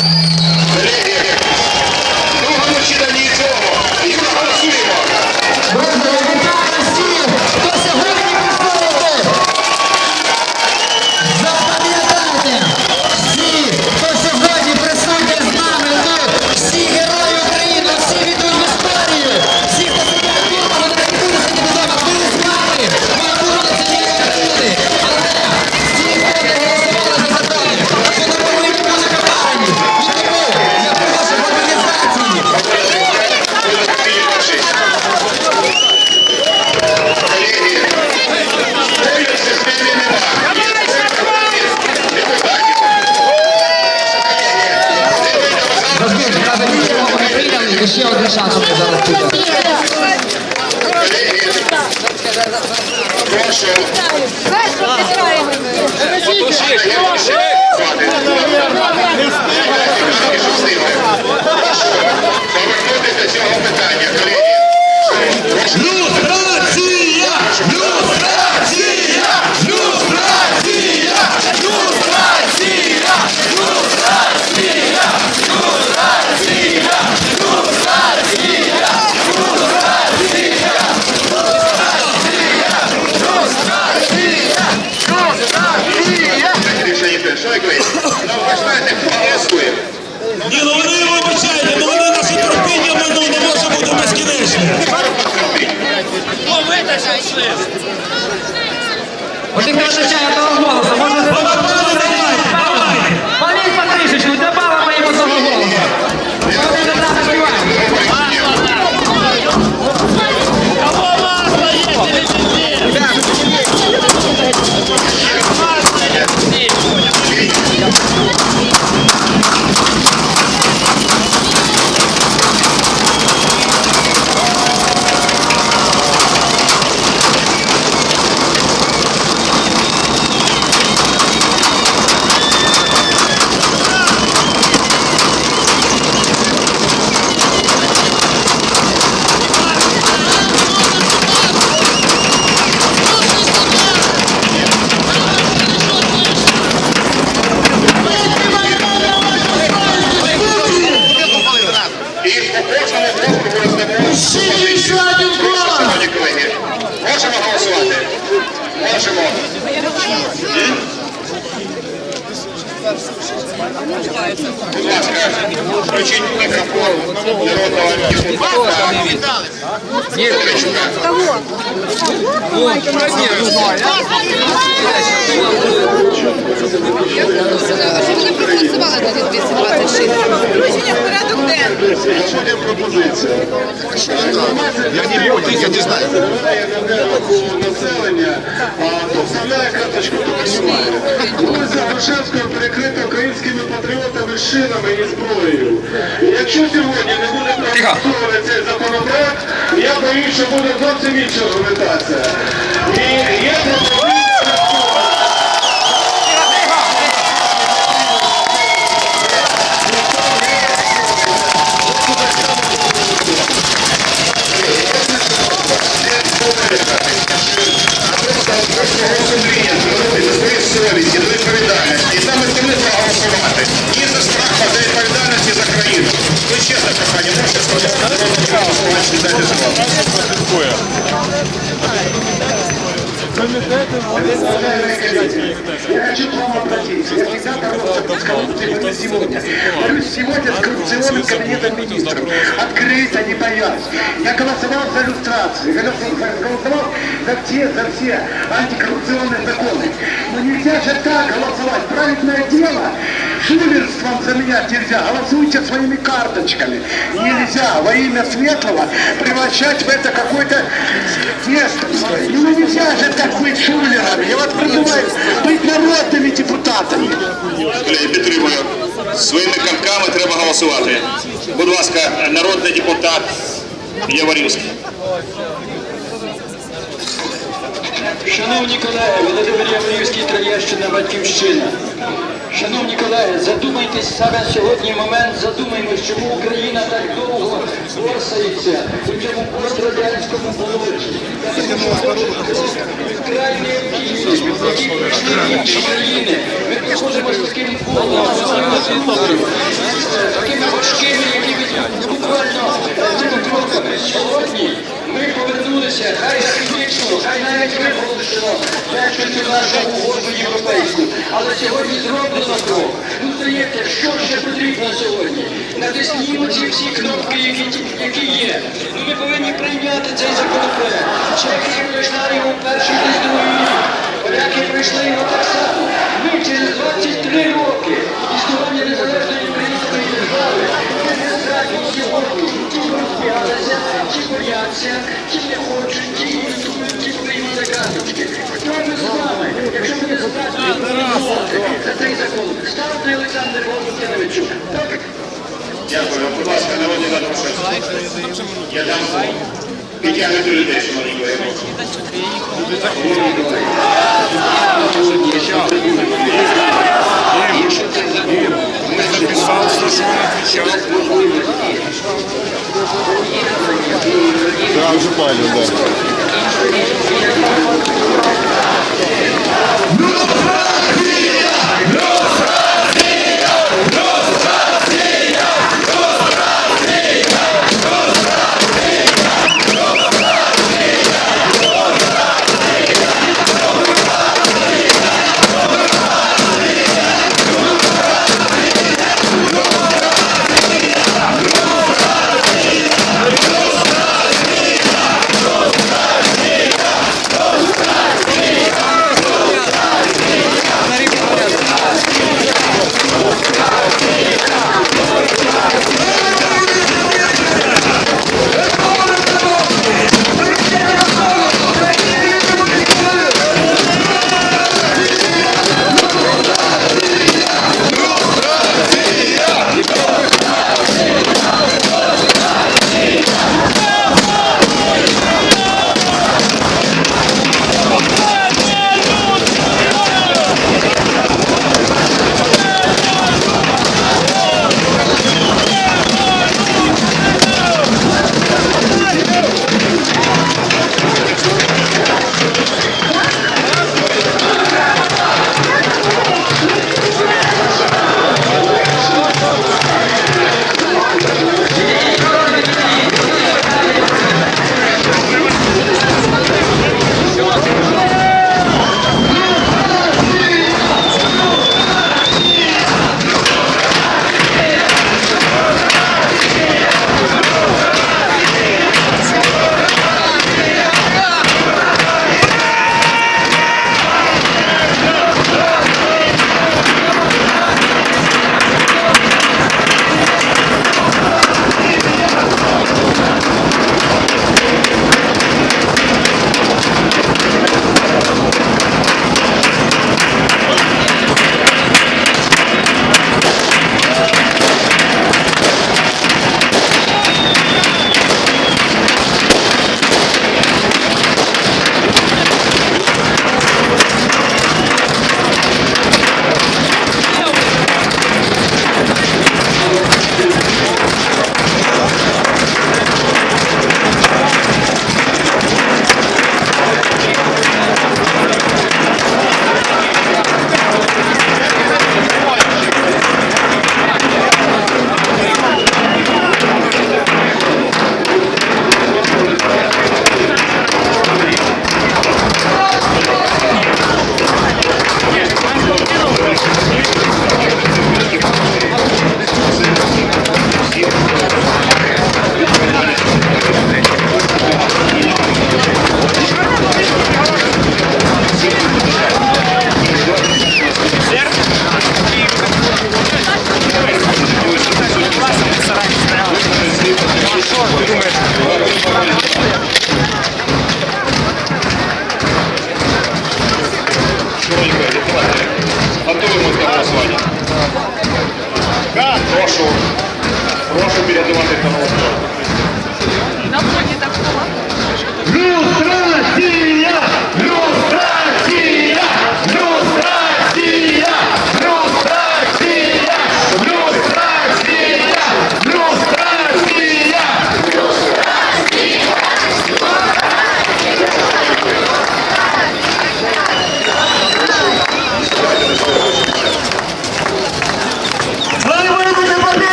Колеги, не ще один шанс нас зараз буде. Повернутися до цього питання, колеги. Один не вистачає 过 来 Юрченка. Вони проголосували тоді 226. Включення в пропозиція. Доставляє карточку. Вулиця Грушевського перекрита українськими патріотами шинами і зброєю. Якщо сьогодні не буде цей законопроект, я боюсь, що буде зовсім інша аргументація. І я є пропозиція. за свою совість і за відповідальність. І саме Я хочу к вам обратиться. Но не сегодня. Сегодня с коррупционным кабинетом министров. Открыто, не боясь. Я голосовал за иллюстрацию. Я голосовал за все, за все антикоррупционные законы. Но нельзя же так голосовать. Правильное дело. Шулерством заменять нельзя. Голосуйте своими карточками. Нельзя во имя светлого превращать в это какое-то место. Ну нельзя же так быть шулерами. Я вас призываю быть народными депутатами. Я підтримую. Своїми картками треба голосувати. Будь ласка, народний депутат Яворівський. Шановні колеги, Володимир Яворівський, Троєщина, Батьківщина. Шановні колеги, задумайтесь саме сьогодні момент, задумаймось, чому Україна так довго борсається у цьому пострадянському болоті. Вкрай необхідні, які прийшли інші країни. Ми проходимо з таким повним Сьогодні ми повернулися, хай академічно, хай навіть виголошено бачити нашу угоду європейську. Але сьогодні зроблено крок. Ну, здається, що ще потрібно сьогодні? Натиснімо ці всі кнопки, які, які є. Ну, ми повинні прийняти цей законопроект. Чехія пройшла його перший десь другий рік. Поляки пройшли його так само. Ми через 23 роки існування незалежної української держави ми не здатні сьогодні ті розбігалися, ті бояться, ті не хочуть, ті голосують, ті приймали карточки. Що ми з вами, якщо ми не здатні голосувати за цей закон? Ставте Олександр Володимировичу. Дякую. Будь ласка, народні депутати. Я дам слово. Підтягнути людей, шановні колеги. прошу. Да, уже понял, да.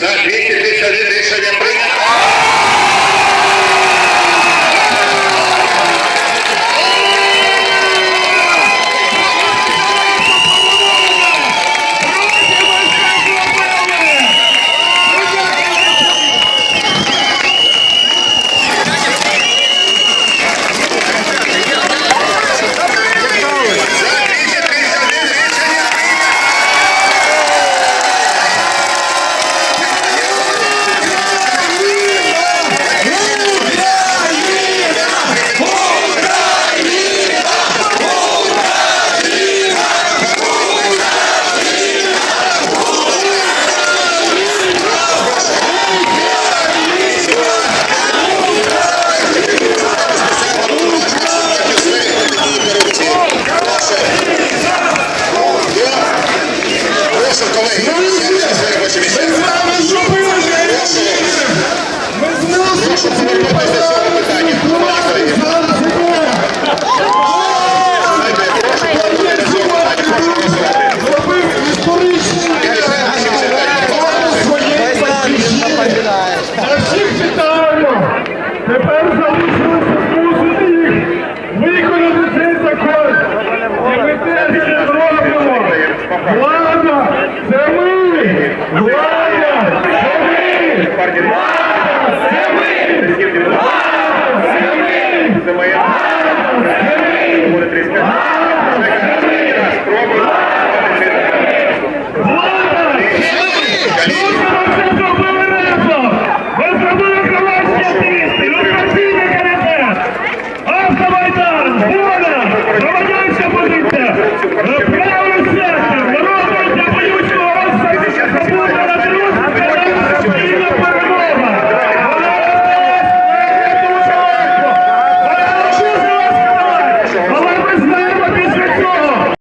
За 251 рішення прийнято. Eso,